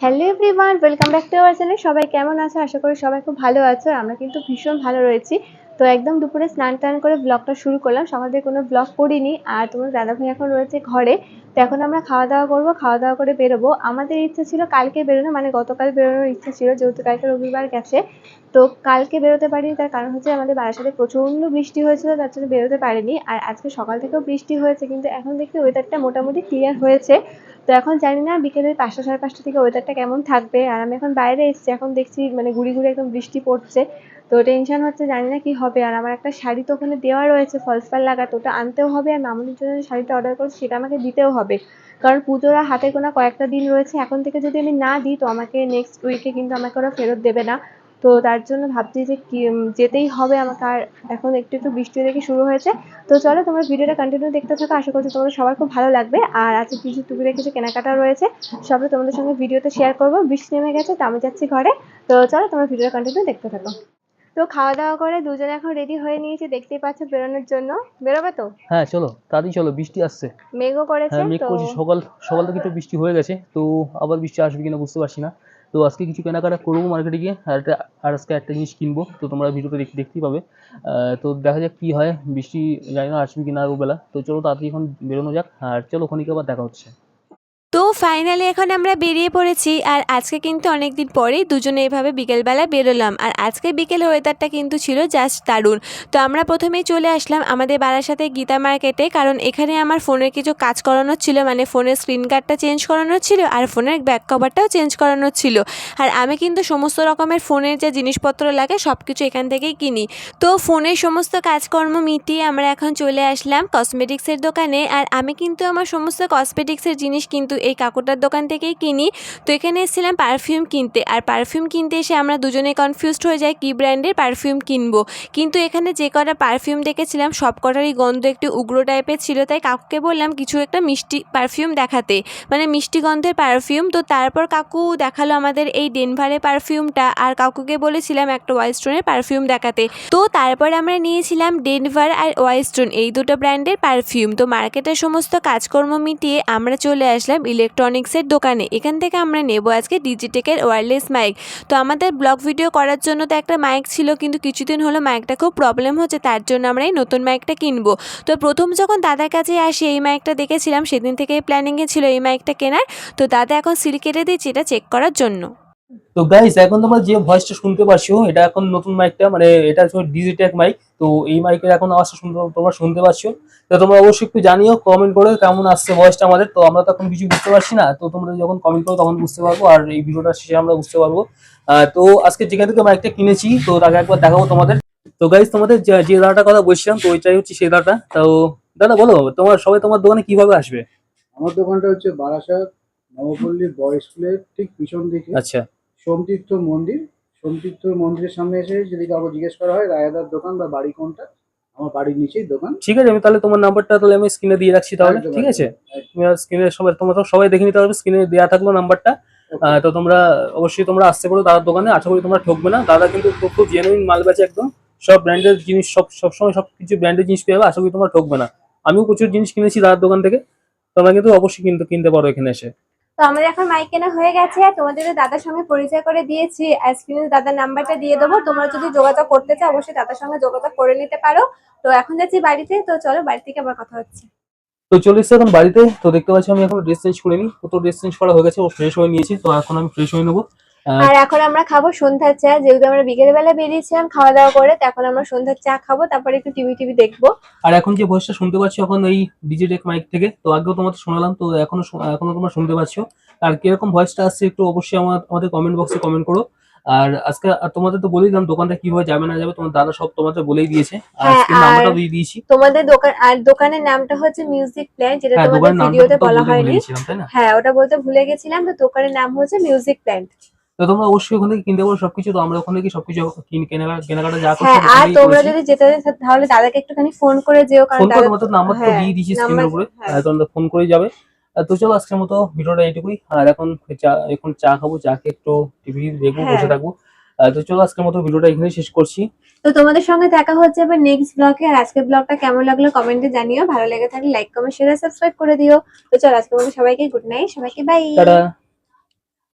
Hello everyone welcome back to our channel সবাই কেমন আছো? আশা করি সবাই খুব ভালো আছো। আমরা কিন্তু ভীষণ ভালো রয়েছি। তো একদম দুপুরে স্নান টান করে ব্লগটা শুরু করলাম। সকাল থেকে কোনো ব্লগ করিনি। আর তোমার দাদা ভাই এখন রয়েছে ঘরে। তো এখন আমরা খাওয়া দাওয়া করব খাওয়া দাওয়া করে বেরোবো। আমাদের ইচ্ছা ছিল কালকে বেরোনো মানে গতকাল বেরোনোর ইচ্ছা ছিল, যেহেতু কালকে রবিবার গেছে। তো কালকে বেরোতে পারিনি, তার কারণ হচ্ছে আমাদের বারাসাতে প্রচণ্ড বৃষ্টি হয়েছিল, তার জন্য বেরোতে পারিনি। আর আজকে সকাল থেকেও বৃষ্টি হয়েছে, কিন্তু এখন দেখি ওয়েদারটা মোটামুটি ক্লিয়ার হয়েছে। তো এখন জানি না বিকেলে পাঁচটা সাড়ে পাঁচটা থেকে ওয়েদারটা কেমন থাকবে। আর আমি এখন বাইরে এসেছি, এখন দেখছি মানে গুড়ি গুড়ি একদম বৃষ্টি পড়ছে। তো টেনশন হচ্ছে, জানি না কি হবে। আর আমার একটা শাড়ি তো ওখানে দেওয়া রয়েছে ফলস পার লাগা, তো ওটা আনতেও হবে। আর মামুনির জন্য শাড়িটা অর্ডার করছি, সেটা আমাকে দিতেও হবে। কারণ পুজোর হাতে গোনা কয়েকটা দিন রয়েছে, এখন থেকে যদি আমি না দিই, তো আমাকে নেক্সট উইকে কিন্তু আমাকে ওরা ফেরত দেবে না। তো তার জন্য ভাবছি যে কি যেতেই হবে আমাকে। আর এখন একটু একটু বৃষ্টি দেখে শুরু হয়েছে। তো চলো তোমরা ভিডিওটা কন্টিনিউ দেখতে থাকো। আশা করছি তোমাদের সবার খুব ভালো লাগবে। আর আজকে কিছু টুকিরে কিছু কেনাকাটা রয়েছে। সবই তোমাদের সঙ্গে ভিডিওতে শেয়ার করব। বৃষ্টি নেমে গেছে তো আমি যাচ্ছি ঘরে। তো চলো তোমরা ভিডিওটা কন্টিনিউ দেখতে থাকো। তো খাওয়া দাওয়া করে দুজনে এখন রেডি হয়ে নিয়েছি। দেখতেই পাচ্ছ বেরোনোর জন্য। বেরোবে তো? হ্যাঁ চলো তাড়াতাড়ি চলো বৃষ্টি আসছে। মেঘও করেছে হ্যাঁ মেঘ তো করছে। সকাল সকাল থেকে একটু বৃষ্টি হয়ে গেছে। তো আবার বৃষ্টি আসবে কিনা বুঝতে পারছি না। তো আজকে কিছু কেনাকাটা করব মার্কেটে গিয়ে, আর একটা, আর আজকে একটা জিনিস কিনবো, তো তোমরা দেখতে দেখতেই পাবে। তো দেখা যাক কী হয়, বৃষ্টি জানি না আসবে কি না বেলা তো চলো তাড়াতাড়ি এখন বেরোনো যাক, আর চলো ওখানে আবার দেখা হচ্ছে। তো ফাইনালি এখন আমরা বেরিয়ে পড়েছি আর আজকে কিন্তু অনেক দিন পরেই দুজনে এভাবে বিকেলবেলা বেরোলাম। আর আজকে বিকেল ওয়েদারটা কিন্তু ছিল জাস্ট দারুণ। তো আমরা প্রথমেই চলে আসলাম আমাদের বারাসাতে গীতা মার্কেটে, কারণ এখানে আমার ফোনের কিছু কাজ করানোর ছিল মানে ফোনের স্ক্রিন গার্ডটা চেঞ্জ করানোর ছিল আর ফোনের ব্যাক কভারটাও চেঞ্জ করানোর ছিল। আর আমি কিন্তু সমস্ত রকমের ফোনের যে জিনিসপত্র লাগে সব কিছু এখান থেকেই কিনি। তো ফোনের সমস্ত কাজকর্ম মিটিয়ে আমরা এখন চলে আসলাম কসমেটিক্সের দোকানে। আর আমি কিন্তু আমার সমস্ত কসমেটিক্সের জিনিস কিন্তু এই কাকুটার দোকান থেকেই কিনি। তো এখানে এসেছিলাম পারফিউম কিনতে। আর পারফিউম কিনতে এসে আমরা দুজনে কনফিউজড হয়ে যাই, কী ব্র্যান্ডের পারফিউম কিনবো? কিন্তু এখানে যে কটা পারফিউম দেখেছিলাম, সব কটারই গন্ধ একটু উগ্র টাইপের ছিল। তাই কাকুকে বললাম, কিছু একটা মিষ্টি পারফিউম দেখাতে। মানে মিষ্টি গন্ধের পারফিউম তো তারপর কাকু দেখাল আমাদের এই ডেনভারের পারফিউমটা আর কাকুকে বলেছিলাম একটা ওয়াইস্টোনের পারফিউম দেখাতে। তো তারপর আমরা নিয়েছিলাম ডেনভার আর ওয়াইস্টোন এই দুটো ব্র্যান্ডের পারফিউম তো মার্কেটের সমস্ত কাজকর্ম মিটিয়ে আমরা চলে আসলাম ইলেকট্রনিক্সের দোকানে। এখান থেকে আমরা নেব আজকে ডিজিটেকের ওয়্যারলেস মাইক তো আমাদের ব্লগ ভিডিও করার জন্য তো একটা মাইক ছিল, কিন্তু কিছুদিন হলো মাইকটা খুব প্রবলেম হচ্ছে, তার জন্য আমরা এই নতুন মাইকটা কিনবো। তো প্রথম যখন দাদার কাছে আসি, এই মাইকটা দেখেছিলাম, সেদিন থেকে প্ল্যানিংয়ে ছিল এই মাইকটা কেনার। তো দাদা এখন সিল কেটে দিচ্ছে এটা চেক করার জন্য। তো গাইস এখন তোমরা যে ভয়েসটা শুনতে পাচ্ছো এটা এখন নতুন মাইকটা মানে এটা হচ্ছে ডিজিটেক মাইক তো এই মাইকের এখন আওয়াজটা শুনতে তোমরা শুনতে পাচ্ছ তো তোমরা অবশ্যই একটু জানিও কমেন্ট করে কেমন আসছে ভয়েসটা আমাদের। তো আমরা তো এখন কিছু বুঝতে পারছি না তো তোমরা যখন কমেন্ট করো তখন বুঝতে পারব আর এই ভিডিওটা শেষে আমরা বুঝতে পারব। তো আজকে যেখান থেকে মাইকটা কিনেছি তো তাকে একবার দেখাবো তোমাদের। তো গাইস তোমাদের যে যে দাদাটার কথা বলছিলাম তো ওইটাই হচ্ছে সেই দাদাটা। তো দাদা বলো তোমার সবাই তোমার দোকানে কীভাবে আসবে? আমার দোকানটা হচ্ছে বারাসাত নবপল্লী বয় স্কুলের ঠিক পিছন দিকে। আচ্ছা। সোমতীর্থ মন্দির। সোমতীর্থ মন্দিরের সামনে এসে যদি কাউকে জিজ্ঞেস করা হয় রায়াদার দোকান বা বাড়ি কোনটা? আমার বাড়ির নিচেই দোকান। ঠিক আছে আমি তাহলে তোমার নাম্বারটা তাহলে আমি স্ক্রিনে দিয়ে রাখছি তাহলে ঠিক আছে। তুমি স্ক্রিনে সবাই তোমরা তো সবাই দেখে নিতে পারবে স্ক্রিনে দেওয়া থাকল নাম্বারটা। তো তোমরা অবশ্যই তোমরা আসতে পারো দাদার দোকানে আশা করি তোমরা ঠকবে না। দাদা কিন্তু খুব খুব জেনুইন মাল বেচে একদম। সব ব্র্যান্ডের জিনিস সব সবসময় সব কিছু ব্র্যান্ডের জিনিস পেয়ে যাবে আশা করি তোমরা ঠকবে না। আমিও প্রচুর জিনিস কিনেছি দাদার দোকান থেকে তোমরা কিন্তু অবশ্যই কিন্তু কিনতে পারো এখানে এসে। তো আমাদের এখন মাইক কেনা হয়ে গেছে তোমাদের দাদার সঙ্গে পরিচয় করে দিয়েছি। স্ক্রিনে দাদার নাম্বারটা দিয়ে দেবো। তোমরা যদি যোগাযোগ করতে চাও, অবশ্যই দাদার সঙ্গে যোগাযোগ করে নিতে পারো। তো এখন যাচ্ছি বাড়িতে, তো চলো বাড়ি থেকে আবার কথা হচ্ছে। তো চলে এসেছি এখন বাড়িতে। তো দেখতে পাচ্ছি আমি এখন ড্রেস চেঞ্জ করে নিই। তো ড্রেস চেঞ্জ করা হয়ে গেছে, ও ফ্রেশ হয়ে নিয়েছি। তো এখন আমি ফ্রেশ হয়ে নেব। আর এখন আমরা খাব সন্ধ্যার চা। যেহেতু আমরা বিকেল বেলা বেরিয়েছিলাম খাওয়া দাওয়া করে এখন আমরা সন্ধ্যার চা খাব তারপরে একটু টিভি টিভি দেখব। আর এখন যে ভয়েসটা শুনতে পাচ্ছ এখন এই ডিজিটেক মাইক থেকে তো আগেও তোমাদের শোনালাম তো এখনও এখনও তোমরা শুনতে পাচ্ছ। আর কীরকম ভয়েসটা আসছে একটু অবশ্যই আমার আমাদের কমেন্ট বক্সে কমেন্ট করো। আর আজকে তোমাদের তো বলেই দিলাম দোকানটা কীভাবে যাবে না যাবে তোমার দাদা সব তোমাদের বলেই দিয়েছে। আর হ্যাঁ, দিয়ে দিয়েছি। তোমাদের দোকান আর দোকানের নামটা হচ্ছে মিউজিক প্ল্যান যেটা হ্যাঁ তোমাদের ভিডিওতে বলা হয়নি। হ্যাঁ ওটা বলতে ভুলে গেছিলাম তো দোকানের নাম হচ্ছে মিউজিক প্ল্যান্ট তো তোমরা অবশ্যই ওখান থেকে কিনতে পারো সবকিছু। তো আমরা ওখান থেকে সবকিছু কিন- কেনাকাটা কেনাকাটা যা করছি হ্যাঁ আর তোমরা যদি যেতে চাও তাহলে দাদাকে একটুখানি ফোন করে যেও কারণ ফোন করে তোমাদের নাম্বার তো হ্যাঁ, দিয়ে দিয়েছি স্ক্রিনের উপরে। হ্যাঁ। তোমরা ফোন করে যাবে। তো চলো আজকের মতো ভিডিওটা এইটুকুই। আর এখন চা এখন চা খাব চা খেয়ে একটু টিভি দেখব। বসে থাকব। তো চলো আজকের মতো ভিডিওটা এখানে শেষ করছি। তো তোমাদের সঙ্গে দেখা হচ্ছে এবার নেক্সট ব্লগে আর আজকের ব্লগটা কেমন লাগল কমেন্টে জানিও। ভালো লেগে থাকলে লাইক কমেন্ট শেয়ার সাবস্ক্রাইব করে দিও। তো চলো আজকের মতো সবাইকে গুড নাইট সবাইকে বাই টাটা।